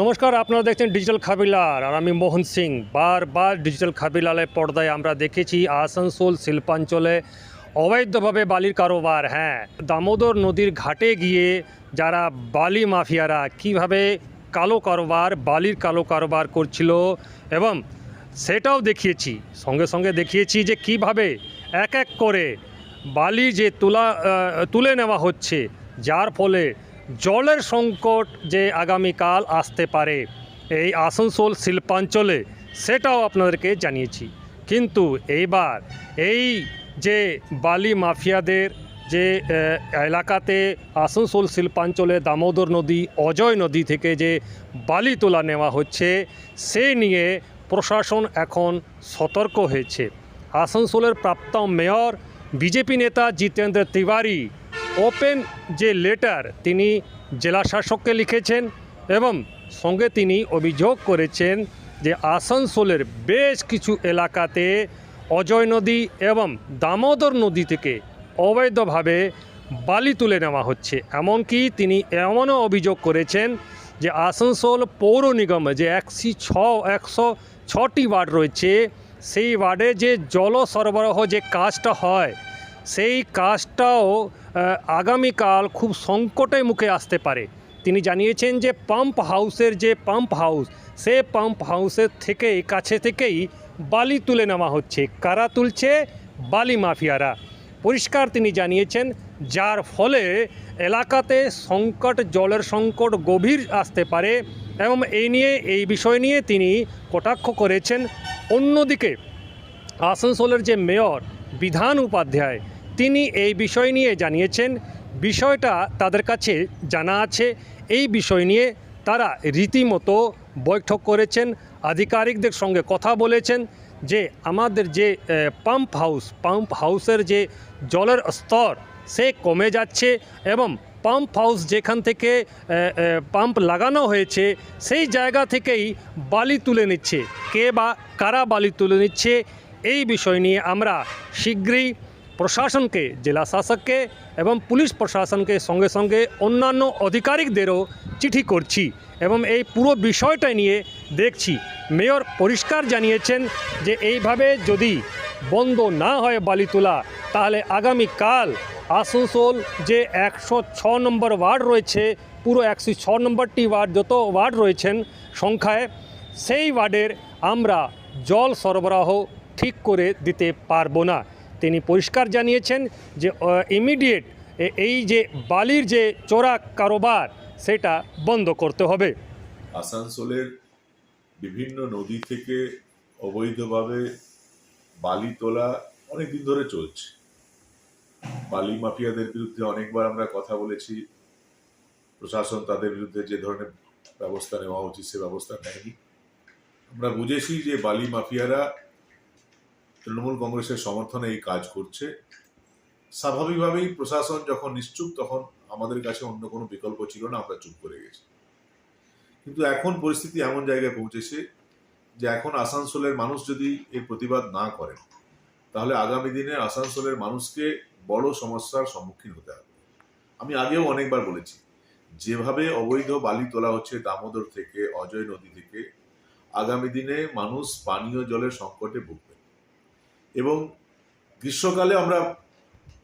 নমস্কার, আপনারা দেখছেন ডিজিটাল খাবিলার আর আমি মোহন সিং। বারবার ডিজিটাল খাবিলারের পর্দায় আমরা দেখেছি আসানসোল শিল্পাঞ্চলে অবৈধভাবে বালির কারোবার। হ্যাঁ দামোদর নদীর ঘাটে গিয়ে যারা বালি মাফিয়ারা কীভাবে কালো কারোবার, বালির কালো কারোবার করছিল এবং সেটাও দেখিয়েছি, সঙ্গে সঙ্গে দেখিয়েছি যে কীভাবে এক এক করে বালি যে তোলা তুলে নেওয়া হচ্ছে, যার ফলে জলের সংকট যে আগামীকাল আসতে পারে, এই আসানসোল শিল্পাঞ্চলে সেটাও আপনাদেরকে জানিয়েছি। কিন্তু এইবার এই যে বালি মাফিয়াদের যে এলাকাতে আসানসোল শিল্পাঞ্চলে দামোদর নদী, অজয় নদী থেকে যে বালি তোলা নেওয়া হচ্ছে, সে নিয়ে প্রশাসন এখন সতর্ক হয়েছে। আসানসোলের প্রাক্তন মেয়র, বিজেপি নেতা জিতেন্দ্র তিওয়ারি ওপেন যে লেটার তিনি জেলা শাসককে লিখেছেন এবং সঙ্গে তিনি অভিযোগ করেছেন যে আসানসোলের বেশ কিছু এলাকাতে অজয় নদী এবং দামোদর নদী থেকে অবৈধভাবে বালি তুলে নেওয়া হচ্ছে। এমনকি তিনি এমনও অভিযোগ করেছেন যে আসানসোল পৌর নিগমে যে একশি ছ, একশো ছটি ওয়ার্ড রয়েছে, সেই ওয়ার্ডে যে জল সরবরাহ যে কাজটা হয়, সেই কাজটাও আগামীকাল খুব সংকটের মুখে আসতে পারে। তিনি জানিয়েছেন যে পাম্প হাউসের যে পাম্প হাউস, সে পাম্প হাউসের থেকেই কাছে থেকেই বালি তুলে নেওয়া হচ্ছে। কারা তুলছে? বালি মাফিয়ারা। পরিষ্কার তিনি জানিয়েছেন, যার ফলে এলাকাতে সংকট, জলের সংকট গভীর আসতে পারে এবং এই নিয়ে, এই বিষয় নিয়ে তিনি কটাক্ষ করেছেন। অন্যদিকে আসানসোলের যে মেয়র, বিধান উপাধ্যায় তিনি এই বিষয় নিয়ে জানিয়েছেন। বিষয়টা তাদের কাছে জানা আছে। এই বিষয় নিয়ে তারা রীতিমতো বৈঠক করেছেন। আধিকারিকদের সঙ্গে কথা বলেছেন যে আমাদের যে পাম্প হাউস পাম্প হাউসের যে জলের স্তর, সে কমে যাচ্ছে এবং পাম্প হাউস যেখান থেকে পাম্প লাগানো হয়েছে, সেই জায়গা থেকেই বালি তুলে নিচ্ছে। কে বা কারা বালি তুলে নিচ্ছে, এই বিষয় নিয়ে আমরা শীঘ্রই প্রশাসনকে, জেলা শাসককে এবং পুলিশ প্রশাসনকে সঙ্গে সঙ্গে অন্যান্য আধিকারিকদেরও চিঠি করছি এবং এই পুরো বিষয়টা নিয়ে দেখছি। মেয়র পরিষ্কার জানিয়েছেন যে এইভাবে যদি বন্ধ না হয় বালি তোলা তাহলে আগামীকাল আসানসোল যে একশো ছ নম্বর ওয়ার্ড রয়েছে, পুরো একশো ছ নম্বরটি ওয়ার্ড যত ওয়ার্ড রয়েছেন সংখ্যায়, সেই ওয়ার্ডের আমরা জল সরবরাহ ঠিক করে দিতে পারব না। তিনি পরিষ্কার জানিয়েছেন যে ইমিডিয়েট এই যে বালির যে চোরা কারোবার, সেটা বন্ধ করতে হবে। আসানসোলের বিভিন্ন নদী থেকে অবৈধভাবে বালি তোলা অনেক দিন ধরে চলছে। বালি মাফিয়াদের বিরুদ্ধে অনেকবার আমরা কথা বলেছি। প্রশাসন তাদের বিরুদ্ধে যে ধরনের ব্যবস্থা নেওয়া উচিত, সে ব্যবস্থা নেয়নি। আমরা বুঝেছি যে বালি মাফিয়ারা তৃণমূল কংগ্রেসের সমর্থনে এই কাজ করছে। স্বাভাবিকভাবেই প্রশাসন যখন নিশ্চুপ, তখন আমাদের কাছে অন্য কোনো বিকল্প ছিল না, আমরা চুপ করে গেছি। কিন্তু এখন পরিস্থিতি এমন জায়গায় পৌঁছেছে যে এখন আসানসোলের মানুষ যদি এর প্রতিবাদ না করেন, তাহলে আগামী দিনে আসানসোলের মানুষকে বড় সমস্যার সম্মুখীন হতে হবে। আমি আগেও অনেকবার বলেছি, যেভাবে অবৈধ বালি তোলা হচ্ছে দামোদর থেকে, অজয় নদী থেকে, আগামী দিনে মানুষ পানীয় জলের সংকটে ভুগবে। এবং গ্রীষ্মকালে আমরা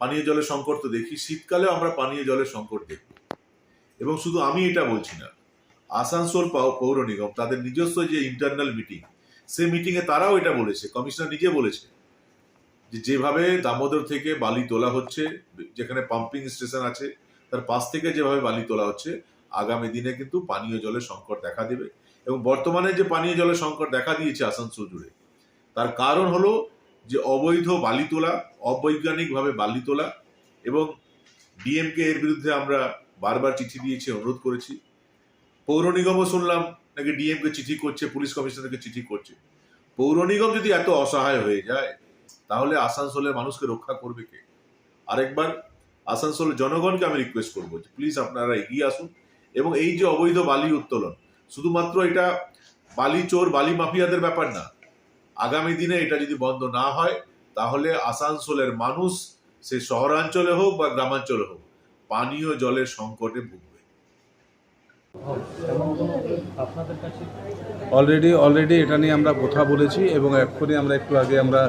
পানীয় জলের সংকট তো দেখি, শীতকালেও আমরা পানীয় জলের সংকট দেখব এবং শুধু আমি এটা বলছি না, আসানসোল পৌর নিগম, তাদের নিজস্ব যে ইন্টারনাল মিটিং সেই মিটিংয়ে তারাও এটা বলেছে কমিশনার নিজে বলেছে যে যেভাবে দামোদর থেকে বালি তোলা হচ্ছে, যেখানে পাম্পিং স্টেশন আছে, তার পাশ থেকে যেভাবে বালি তোলা হচ্ছে, আগামী দিনে কিন্তু পানীয় জলের সংকট দেখা দেবে। এবং বর্তমানে যে পানীয় জলের সংকট দেখা দিয়েছে আসানসোল জুড়ে, তার কারণ হলো যে অবৈধ বালি তোলা, অবৈজ্ঞানিকভাবে বালি তোলা এবং ডিএমকে এর বিরুদ্ধে আমরা বারবার চিঠি দিয়েছি, অনুরোধ করেছি। পৌর নিগমও শুনলাম নাকি ডিএমকে চিঠি করছে, পুলিশ কমিশনারকে চিঠি করছে। পৌর নিগম যদি এত অসহায় হয়ে যায়, তাহলে আসানসোলের মানুষকে রক্ষা করবে কে? আরেকবার আসানসোলের জনগণকে আমি রিকোয়েস্ট করব যে প্লিজ আপনারা এগিয়ে আসুন এবং এই যে অবৈধ বালি উত্তোলন, শুধুমাত্র এটা বালি চোর, বালি মাফিয়াদের ব্যাপার না আগামী দিনে এটা যদি বন্ধ না হয়, তাহলে আসানসোলের মানুষ সে শহরাঞ্চলে হোক বা গ্রামাঞ্চলে হোক, পানীয় জলের সংকটে ভুগবে। অলরেডি অলরেডি এটা নিয়ে আমরা কথা বলেছি এবং এক্ষুনি আমরা একটু আগে আমরা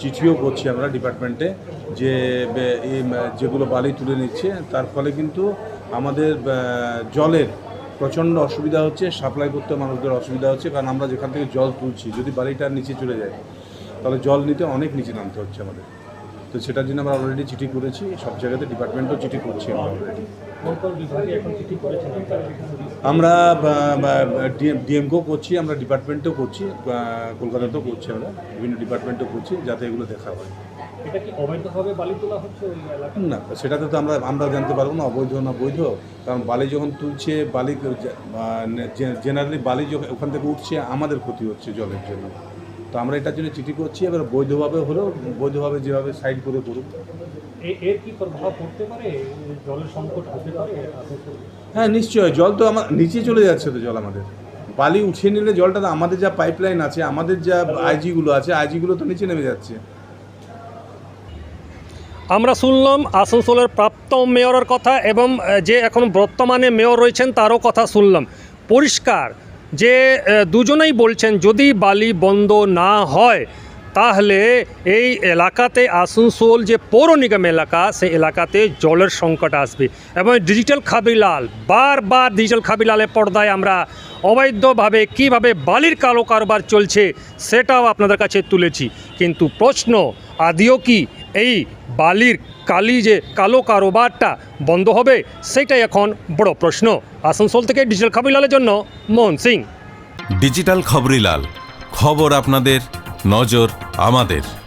চিঠিও করছি আমরা ডিপার্টমেন্টে যে যেগুলো বালি তুলে নিচ্ছে, তার ফলে কিন্তু আমাদের জলের প্রচণ্ড অসুবিধা হচ্ছে, সাপ্লাই করতে মানুষদের অসুবিধা হচ্ছে, কারণ আমরা যেখান থেকে জল তুলছি, যদি বাড়িটার নিচে চলে যায়, তাহলে জল নিতে অনেক নিচে নামতে হচ্ছে আমাদের। তো সেটার জন্য আমরা অলরেডি চিঠি করেছি সব জায়গাতে ডিপার্টমেন্টও চিঠি করছি আমরা অলরেডি আমরা ডিএমকেও করছি আমরা ডিপার্টমেন্টও করছি কলকাতাতেও করছি আমরা বিভিন্ন ডিপার্টমেন্টেও করছি যাতে এগুলো দেখা হয়। না সেটাতে তো আমরা আমরা জানতে পারব না অবৈধ না বৈধ। কারণ বালি যখন তুলছে বালি জেনারেলি বালি যখন ওখান থেকে উঠছে আমাদের ক্ষতি হচ্ছে জলের জন্য। তো আমরা এটার জন্য চিঠি করছি এবার বৈধভাবে হলেও বৈধভাবে যেভাবে সাইড করে করুক। এর কি প্রভাব পড়তে পারে? জলের সংকট হতে পারে? হ্যাঁ নিশ্চয়ই। জল তো আমার নিচে চলে যাচ্ছে তো জল আমাদের। বালি উঠিয়ে নিলে জলটা তো আমাদের যা পাইপলাইন আছে আমাদের যা আইজিগুলো আছে আইজিগুলো তো নিচে নেমে যাচ্ছে। আমরা শুনলাম আসানসোলের প্রাপ্ত মেয়রের কথা এবং যে এখন বর্তমানে মেয়র রয়েছেন তারও কথা শুনলাম। পরিষ্কার। যে দুজনেই বলছেন, যদি বালি বন্ধ না হয়, তাহলে এই এলাকাতে আসানসোল যে পৌর নিগম এলাকা, সেই এলাকাতে জলের সংকট আসবে এবং ডিজিটাল খাবিলাল বারবার ডিজিটাল খাবিলালের পর্দায় আমরা অবৈধভাবে কীভাবে বালির কালো কারবার চলছে, সেটাও আপনাদের কাছে তুলেছি। কিন্তু প্রশ্ন, আদিও কি এই বালির কালি যে কালো কারোবারটা বন্ধ হবে সেটাই এখন বড় প্রশ্ন। আসানসোল থেকে ডিজিটাল খবরিলালের জন্য মোহন সিং। ডিজিটাল খবরিলাল, খবর আপনাদের, নজর আমাদের।